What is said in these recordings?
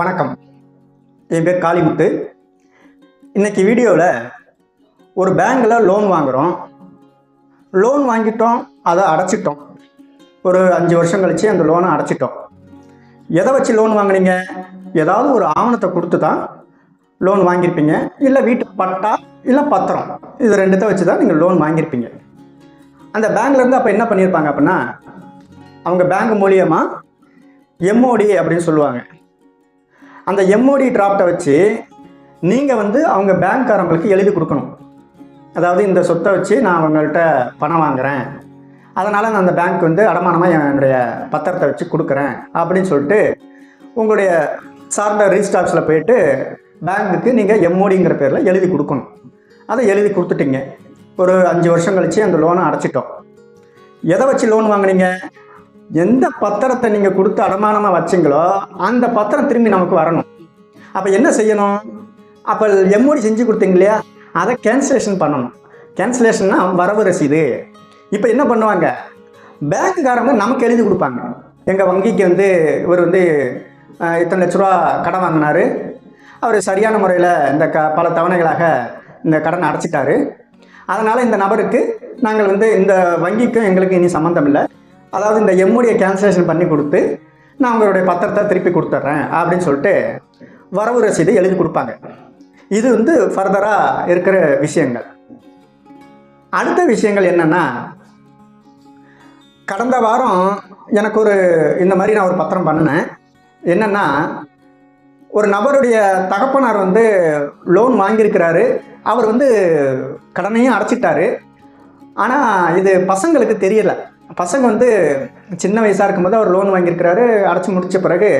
வணக்கம். என் பேர் காளிமுத்து. இன்னைக்கு வீடியோவில் ஒரு பேங்கில் லோன் வாங்குகிறோம் லோன் வாங்கிட்டோம் அதை அடைச்சிட்டோம். ஒரு அஞ்சு வருஷம் கழித்து அந்த லோனை அடைச்சிட்டோம். எதை வச்சு லோன் வாங்குனீங்க? ஏதாவது ஒரு ஆவணத்தை கொடுத்து தான் லோன் வாங்கியிருப்பீங்க. இல்லை வீட்டு பட்டா இல்லை பத்திரம். இது ரெண்டுத்தை வச்சு தான் நீங்கள் லோன் வாங்கியிருப்பீங்க. அந்த பேங்க்லேருந்து அப்போ என்ன பண்ணியிருப்பாங்க அப்படின்னா அவங்க பேங்க் மூலியமாக எம்ஓடி அப்படின்னு சொல்லுவாங்க. அந்த எம்ஓடி டிராஃப்டை வச்சு நீங்கள் வந்து அவங்க பேங்க்காரங்களுக்கு எழுதி கொடுக்கணும். அதாவது இந்த சொத்தை வச்சு நான் அவங்கள்ட்ட பணம் வாங்குகிறேன் அதனால் நான் அந்த பேங்க் வந்து அடமானமாக என்னுடைய பத்திரத்தை வச்சு கொடுக்குறேன் அப்படின்னு சொல்லிட்டு உங்களுடைய சார்ந்த ரிஜிஸ்டாக்ஸில் போயிட்டு பேங்க்குக்கு நீங்கள் எம்ஓடிங்கிற பேரில் எழுதி கொடுக்கணும். அதை எழுதி கொடுத்துட்டீங்க. ஒரு அஞ்சு வருஷம் கழித்து அந்த லோனை அடைச்சிட்டோம். எதை வச்சு லோன் வாங்குனீங்க? எந்த பத்திரத்தை நீங்கள் கொடுத்து அடமானமாக வச்சீங்களோ அந்த பத்திரம் திரும்பி நமக்கு வரணும். அப்போ என்ன செய்யணும்? அப்போ எம்ஓடி செஞ்சு கொடுத்தீங்க இல்லையா? அதை கேன்சலேஷன் பண்ணணும். கேன்சலேஷன்னா வரவு ரசீது. இப்போ என்ன பண்ணுவாங்க? பேங்க்குக்காரங்க நமக்கு எழுதி கொடுப்பாங்க. எங்கள் வங்கிக்கு வந்து இவர் வந்து இத்தனை லட்ச ரூபா கடன் வாங்கினாரு. அவர் சரியான முறையில் இந்த க பல தவணைகளாக இந்த கடன் அடைச்சிட்டாரு. அதனால் இந்த நபருக்கு நாங்கள் வந்து இந்த வங்கிக்கும் எங்களுக்கு இனி சம்மந்தம் இல்லை. அதாவது இந்த எம்முடைய கேன்சலேஷன் பண்ணி கொடுத்து நான் உங்களுடைய பத்திரத்தை திருப்பி கொடுத்துட்றேன் அப்படின்னு சொல்லிட்டு வரவு ரசீது எழுதி கொடுப்பாங்க. இது வந்து ஃபர்தராக இருக்கிற விஷயங்கள். அடுத்த விஷயங்கள் என்னென்னா கடந்த வாரம் எனக்கு ஒரு இந்த மாதிரி நான் ஒரு பத்திரம் பண்ணினேன். என்னென்னா ஒரு நபருடைய தகப்பனார் வந்து லோன் வாங்கியிருக்கிறாரு. அவர் வந்து கடனையும் அடைச்சிட்டாரு. ஆனால் இது பசங்களுக்கு தெரியலை. பசங்க வந்து சின்ன வயசாக இருக்கும்போது அவர் லோன் வாங்கியிருக்கிறாரு. அடைச்சி முடித்த பிறகு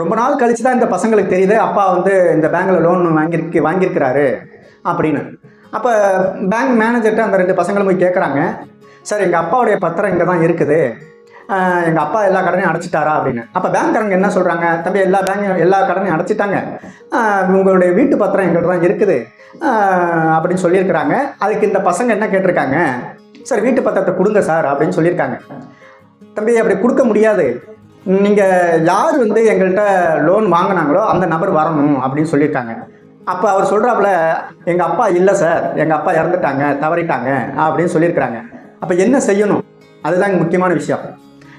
ரொம்ப நாள் கழிச்சு தான் இந்த பசங்களுக்கு தெரியுது அப்பா வந்து இந்த பேங்கில் லோன் வாங்கியிருக்கு வாங்கியிருக்கிறாரு அப்படின்னு. அப்போ பேங்க் மேனேஜர்கிட்ட அந்த ரெண்டு பசங்களும் போய் கேட்குறாங்க சார் எங்கள் அப்பாவுடைய பத்திரம் இங்கே தான் இருக்குது. எங்கள் அப்பா எல்லா கடனையும் அடைச்சிட்டாரா? அப்படின்னு. அப்போ பேங்க்காரங்க என்ன சொல்கிறாங்க தம்பி எல்லா பேங்க் எல்லா கடனையும் அடைச்சிட்டாங்க. உங்களுடைய வீட்டு பத்திரம் எங்கள்கிட்ட தான் இருக்குது. அப்படின்னு சொல்லியிருக்கிறாங்க. அதுக்கு இந்த பசங்க என்ன கேட்டிருக்காங்க? சார் வீட்டு பத்திரத்தை கொடுங்க சார் அப்படின்னு சொல்லியிருக்காங்க. தம்பி அப்படி கொடுக்க முடியாது. நீங்கள் யார் வந்து எங்கள்கிட்ட லோன் வாங்கினாங்களோ அந்த நபர் வரணும் அப்படின்னு சொல்லியிருக்காங்க. அப்போ அவர் சொல்கிறாப்புல எங்கள் அப்பா இல்லை சார் எங்கள் அப்பா இறந்துட்டாங்க தவறிட்டாங்க அப்படின்னு சொல்லியிருக்கிறாங்க. அப்போ என்ன செய்யணும்? அதுதான் முக்கியமான விஷயம்.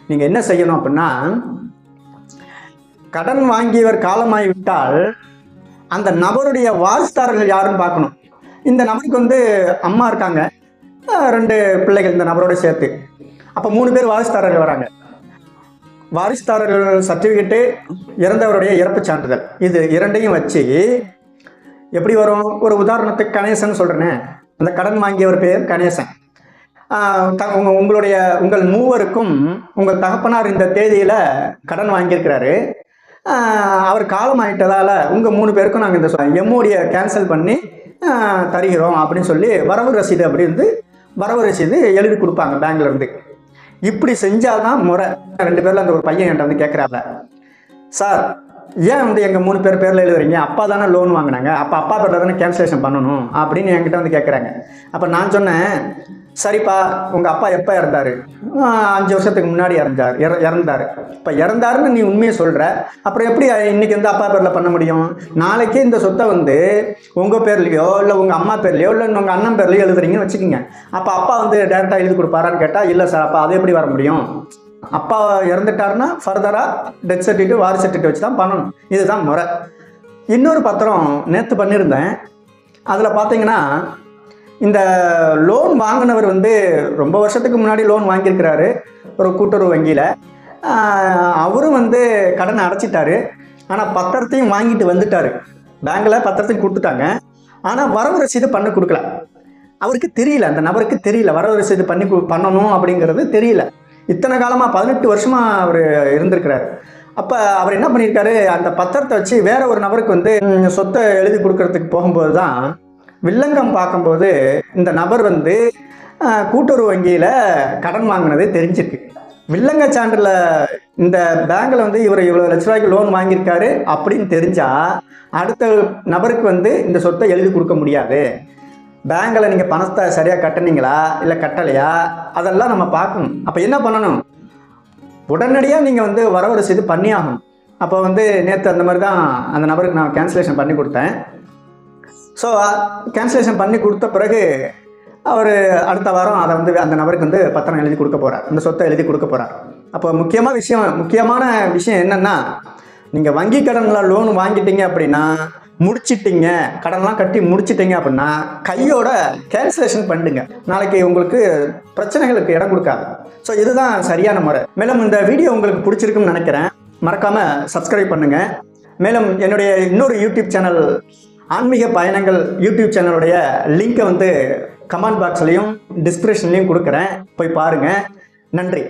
நீங்கள் என்ன செய்யணும் அப்படின்னா கடன் வாங்கியவர் காலமாகிவிட்டால் அந்த நபருடைய வாரிசுதாரர்கள் யாருன்னு பார்க்கணும். இந்த நபருக்கு வந்து அம்மா இருக்காங்க. ரெண்டு பிள்ளைகள் இந்த நபரோட சேர்த்து. அப்போ மூணு பேர் வாரிசுதாரர்கள் வராங்க. வாரிசுதாரர்கள் சர்டிஃபிகேட்டு இறந்தவருடைய இறப்பு சான்றிதழ். இது இரண்டையும் வச்சு எப்படி வரும்? ஒரு உதாரணத்துக்கு கணேசன் சொல்கிறேனே அந்த கடன் வாங்கியவர் பேர் கணேசன். த- உங்க உங்களுடைய உங்கள் மூவருக்கும் உங்கள் தகப்பனார் இந்த தேதியில் கடன் வாங்கியிருக்கிறாரு. அவர் அவர் காலமாயிட்டதால் உங்கள் மூணு பேருக்கும் நாங்கள் இந்த எம்ஓடியை கேன்சல் பண்ணி தருகிறோம் அப்படின்னு சொல்லி வரவு ரசீது அப்படி இருந்து வரவு ரசீது எழுதி கொடுப்பாங்க பேங்க்ல இருந்து. இப்படி செஞ்சாதான் முறை. ரெண்டு பேர்ல அந்த ஒரு பையன் என்கிட்ட வந்து கேட்குறாப்ல சார் ஏன் வந்து எங்கள் மூணு பேர் பேரில் எழுதுறீங்க? அப்பா தானே லோன் வாங்கினாங்க. அப்போ அப்பா பேரில் தானே கேன்சலேஷன் பண்ணணும்? அப்படின்னு என்கிட்ட வந்து கேட்குறாங்க அப்போ நான் சொன்னேன் சரிப்பா உங்கள் அப்பா எப்போ இறந்தாரு? அஞ்சு வருஷத்துக்கு முன்னாடி இறந்தார் இற இறந்தார். இப்போ இறந்தாருன்னு நீ உண்மையை சொல்கிற அப்புறம் எப்படி இன்றைக்கி வந்து அப்பா பேரில் பண்ண முடியும்? நாளைக்கே இந்த சொத்தை வந்து உங்கள் பேர்லையோ இல்லை உங்கள் அம்மா பேர்லையோ இல்லை உங்கள் அண்ணன் பேர்லையோ எழுதுறீங்கன்னு வச்சுக்கோங்க. அப்போ அப்பா வந்து டேரெக்டாக எழுதி கொடுப்பாரான்னு கேட்டால் இல்லை சார் அப்போ அது எப்படி வர முடியும்? அப்பா இறந்துட்டாருன்னா ஃபர்தராக டெத் சர்டிஃபிகேட் வாரி சர்டிஃபிகேட் வச்சு தான் பண்ணணும். இதுதான் முறை. இன்னொரு பத்திரம் நேற்று பண்ணியிருந்தேன். அதில் பார்த்தீங்கன்னா இந்த லோன் வாங்கினவர் வந்து ரொம்ப வருஷத்துக்கு முன்னாடி லோன் வாங்கியிருக்கிறாரு ஒரு கூட்டுறவு வங்கியில். அவரும் வந்து கடனை அடைச்சிட்டாரு. ஆனால் பத்திரத்தையும் வாங்கிட்டு வந்துட்டாரு. பேங்கில் பத்திரத்தையும் கொடுத்துட்டாங்க. ஆனால் வரவு ரசீது பண்ண கொடுக்கல. அவருக்கு தெரியல அந்த நபருக்கு தெரியல வரவு ரசீது பண்ணி பண்ணணும் அப்படிங்கிறது தெரியல. இத்தனை காலமாக பதினெட்டு வருஷமாக அவர் இருந்திருக்கிறாரு. அப்போ அவர் என்ன பண்ணியிருக்காரு? அந்த பத்திரத்தை வச்சு வேற ஒரு நபருக்கு வந்து சொத்தை எழுதி கொடுக்கறதுக்கு போகும்போது தான் வில்லங்கம் பார்க்கும்போது இந்த நபர் வந்து கூட்டுறவு வங்கியில் கடன் வாங்கினது தெரிஞ்சிருக்கு. வில்லங்க சான்றில் இந்த பேங்க்கில் வந்து இவர் இவ்வளோ லட்ச ரூபாய்க்கு லோன் வாங்கியிருக்காரு அப்படின்னு தெரிஞ்சால் அடுத்த நபருக்கு வந்து இந்த சொத்தை எழுதி கொடுக்க முடியாது. பேங்கில் நீங்கள் பணத்தை சரியாக கட்டுனீங்களா? இல்லை கட்டலையா? அதெல்லாம் நம்ம பார்க்கணும். அப்போ என்ன பண்ணணும்? உடனடியாக நீங்கள் வந்து வரவு இது பண்ணி ஆகணும் அப்போ வந்து நேற்று அந்த மாதிரி தான் அந்த நபருக்கு நான் கேன்சலேஷன் பண்ணி கொடுத்தேன். ஸோ கேன்சலேஷன் பண்ணி கொடுத்த பிறகு அவர் அடுத்த வாரம் அதை வந்து அந்த நபருக்கு வந்து பத்திரம் எழுதி கொடுக்க போகிறார் அந்த சொத்தை எழுதி கொடுக்க போகிறார் அப்போ முக்கியமாக விஷயம் முக்கியமான விஷயம் என்னென்னா நீங்கள் வங்கி கடனில் லோன் வாங்கிட்டீங்க அப்படின்னா முடிச்சிட்டிங்க. கடன்லாம் கட்டி முடிச்சிட்டிங்க அப்படின்னா கையோட கேன்சலேஷன் பண்ணிடுங்க நாளைக்கு உங்களுக்கு பிரச்சனைகளுக்கு இடம் கொடுக்காது. ஸோ இதுதான் சரியான முறை. மேலும் இந்த வீடியோ உங்களுக்கு பிடிச்சிருக்குன்னு நினைக்கிறேன். மறக்காமல் சப்ஸ்கிரைப் பண்ணுங்கள் மேலும் என்னுடைய இன்னொரு யூடியூப் சேனல் ஆன்மீக பயணங்கள் யூடியூப் சேனலுடைய லிங்கை வந்து கமெண்ட் பாக்ஸ்லையும் டிஸ்கிரிப்ஷன்லையும் கொடுக்குறேன். போய் பாருங்கள் நன்றி.